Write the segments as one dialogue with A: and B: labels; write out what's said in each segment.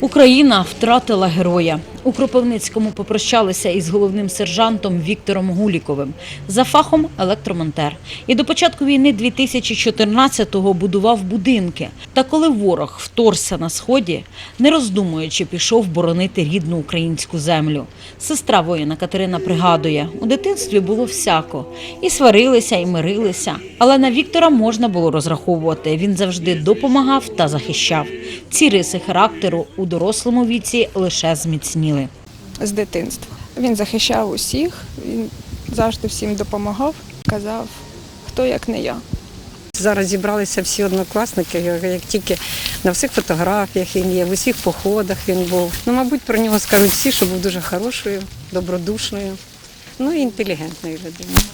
A: Україна втратила героя. У Кропивницькому попрощалися із головним сержантом Віктором Гуліковим за фахом електромонтер. І до початку війни 2014-го будував будинки. Та коли ворог вторгся на сході, не роздумуючи, пішов боронити рідну українську землю. Сестра воїна Катерина пригадує, у дитинстві було всяко. І сварилися, і мирилися. Але на Віктора можна було розраховувати. Він завжди допомагав та захищав. Ці риси характеру у дорослому віці лише зміцніли.
B: З дитинства. Він захищав усіх, він завжди всім допомагав, казав, хто як не я.
C: Зараз зібралися всі однокласники, як тільки на всіх фотографіях він є, в усіх походах він був. Ну, мабуть, про нього скажуть всі, що був дуже хорошою, добродушною, ну і інтелігентною людиною.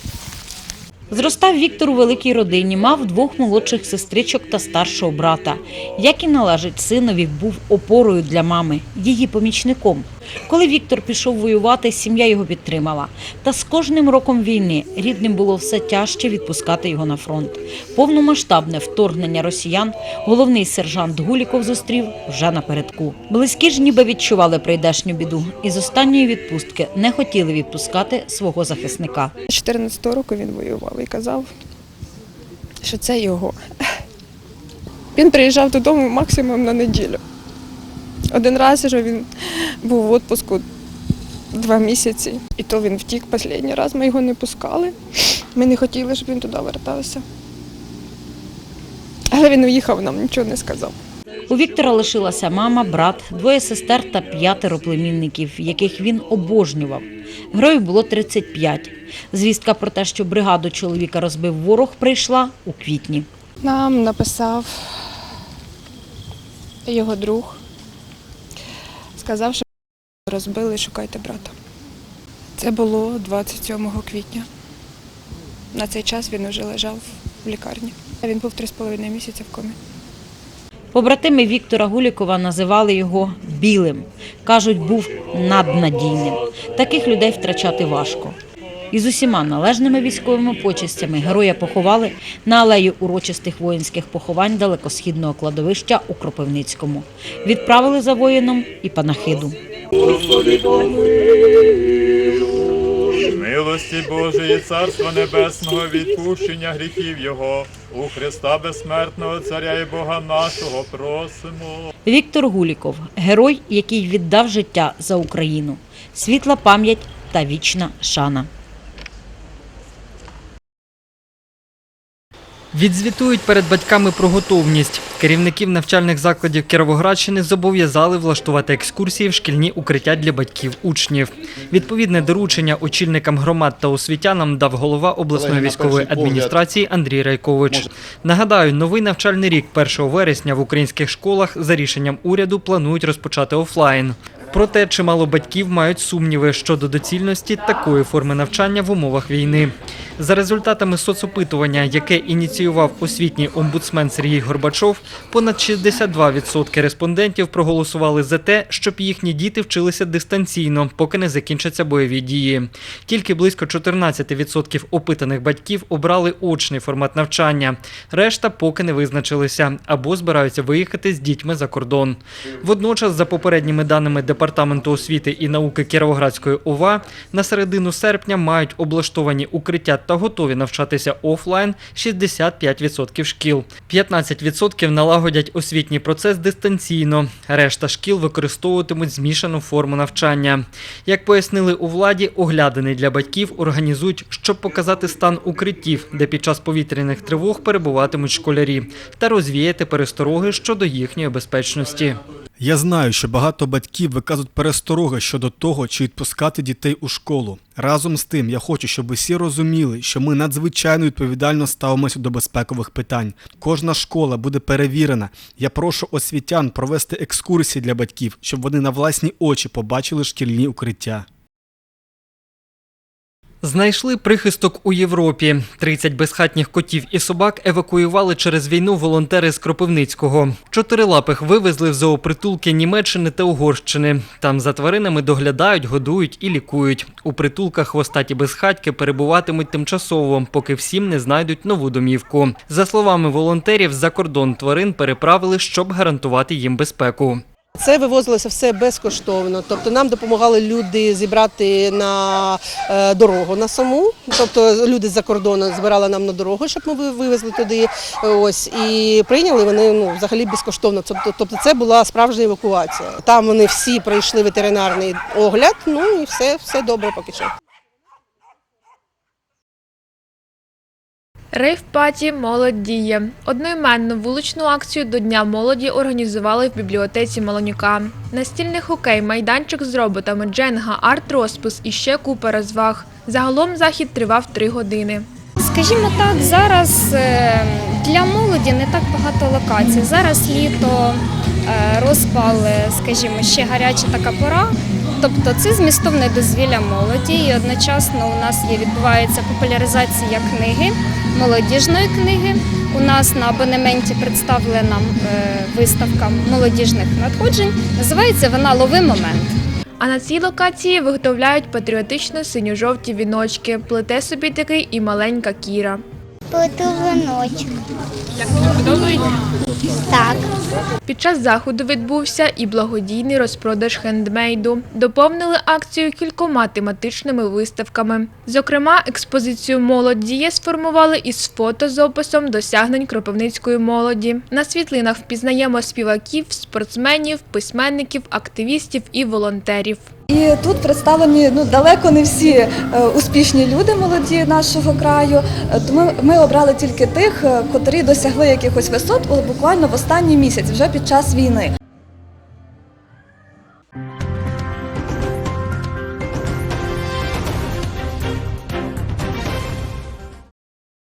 A: Зростав Віктор у великій родині, мав двох молодших сестричок та старшого брата. Як і належить синові, був опорою для мами, її помічником. Коли Віктор пішов воювати, сім'я його підтримала. Та з кожним роком війни рідним було все тяжче відпускати його на фронт. Повномасштабне вторгнення росіян головний сержант Гуліков зустрів вже напередку. Близькі ж ніби відчували прийдешню біду і з останньої відпустки не хотіли відпускати свого захисника.
B: 14 року він воював і казав, що це його. Він приїжджав додому максимум на неділю. Один раз вже він був в відпуску два місяці, і то він втік останній раз, ми його не пускали. Ми не хотіли, щоб він туди вертався. Але він уїхав, нам нічого не сказав.
A: У Віктора лишилася мама, брат, двоє сестер та п'ятеро племінників, яких він обожнював. Герою було 35. Звістка про те, що бригаду чоловіка розбив ворог, прийшла у квітні.
B: Нам написав його друг. Сказав, що розбили, шукайте брата. Це було 27 квітня. На цей час він уже лежав в лікарні. Він був 3,5 місяці в комі.
A: Побратими Віктора Гулікова називали його білим. Кажуть, був наднадійним. Таких людей втрачати важко. І з усіма належними військовими почестями героя поховали на алеї урочистих воїнських поховань далекосхідного кладовища у Кропивницькому. Відправили за воїном і панахиду.
D: Милості Божої, Царства Небесного, відпущення гріхів Його, у Христа безсмертного Царя і Бога нашого просимо.
A: Віктор Гуліков герой, який віддав життя за Україну. Світла пам'ять та вічна шана.
E: Відзвітують перед батьками про готовність. Керівників навчальних закладів Кіровоградщини зобов'язали влаштувати екскурсії в шкільні укриття для батьків учнів. Відповідне доручення очільникам громад та освітянам дав голова обласної військової адміністрації Андрій Райкович. Нагадаю, новий навчальний рік 1 вересня в українських школах за рішенням уряду планують розпочати офлайн. Проте чимало батьків мають сумніви щодо доцільності такої форми навчання в умовах війни. За результатами соцопитування, яке ініціював освітній омбудсмен Сергій Горбачов, понад 62% респондентів проголосували за те, щоб їхні діти вчилися дистанційно, поки не закінчаться бойові дії. Тільки близько 14% опитаних батьків обрали очний формат навчання. Решта поки не визначилися або збираються виїхати з дітьми за кордон. Водночас, за попередніми даними Департаменту освіти і науки Кіровоградської ОВА, на середину серпня мають облаштовані укриття та готові навчатися офлайн 65% шкіл. 15% налагодять освітній процес дистанційно. Решта шкіл використовуватимуть змішану форму навчання. Як пояснили у владі, оглядини для батьків організують, щоб показати стан укриттів, де під час повітряних тривог перебуватимуть школярі, та розвіяти перестороги щодо їхньої безпечності.
F: Я знаю, що багато батьків виказують перестороги щодо того, чи відпускати дітей у школу. Разом з тим, я хочу, щоб усі розуміли, що ми надзвичайно відповідально ставимося до безпекових питань. Кожна школа буде перевірена. Я прошу освітян провести екскурсії для батьків, щоб вони на власні очі побачили шкільні укриття.
E: Знайшли прихисток у Європі. 30 безхатніх котів і собак евакуювали через війну волонтери з Кропивницького. Чотирилапих вивезли в зоопритулки Німеччини та Угорщини. Там за тваринами доглядають, годують і лікують. У притулках хвостаті безхатьки перебуватимуть тимчасово, поки всім не знайдуть нову домівку. За словами волонтерів, за кордон тварин переправили, щоб гарантувати їм безпеку.
G: Це вивозилося все безкоштовно. Тобто нам допомагали люди зібрати на е, дорогу на саму. Тобто люди з-за кордону збирали нам на дорогу, щоб ми вивезли туди. Ось і прийняли вони ну взагалі безкоштовно. Тобто, це була справжня евакуація. Там вони всі пройшли ветеринарний огляд. Ну і все, все добре поки що.
H: Рейв-паті Молодь діє. Одноіменну вуличну акцію до Дня молоді організували в бібліотеці Малонюка. Настільний хокей, майданчик з роботами, дженга, арт-розпис і ще купа розваг. Загалом захід тривав три години.
I: Скажімо так, зараз е, для молоді не так багато локацій. Зараз літо, е, розпал, е, скажімо, ще гаряча така пора. Тобто це змістовне дозвілля молоді, і одночасно у нас є відбувається популяризація книги, молодіжної книги. У нас на абонементі представлена е, виставка молодіжних надходжень. Називається вона Лови момент.
H: А на цій локації виготовляють патріотично синьо-жовті віночки. Плете собі такий і маленька Кіра.
J: Плету віночок. Так.
H: Під час заходу відбувся і благодійний розпродаж хендмейду. Доповнили акцію кількома тематичними виставками. Зокрема, експозицію Молодь діє сформували із фото з описом досягнень кропивницької молоді. На світлинах впізнаємо співаків, спортсменів, письменників, активістів і волонтерів.
K: І тут представлені ну далеко не всі е, успішні люди молоді нашого краю. Е, Тому ми обрали тільки тих, е, котрі досягли якихось висот буквально в останній місяць, вже під час війни.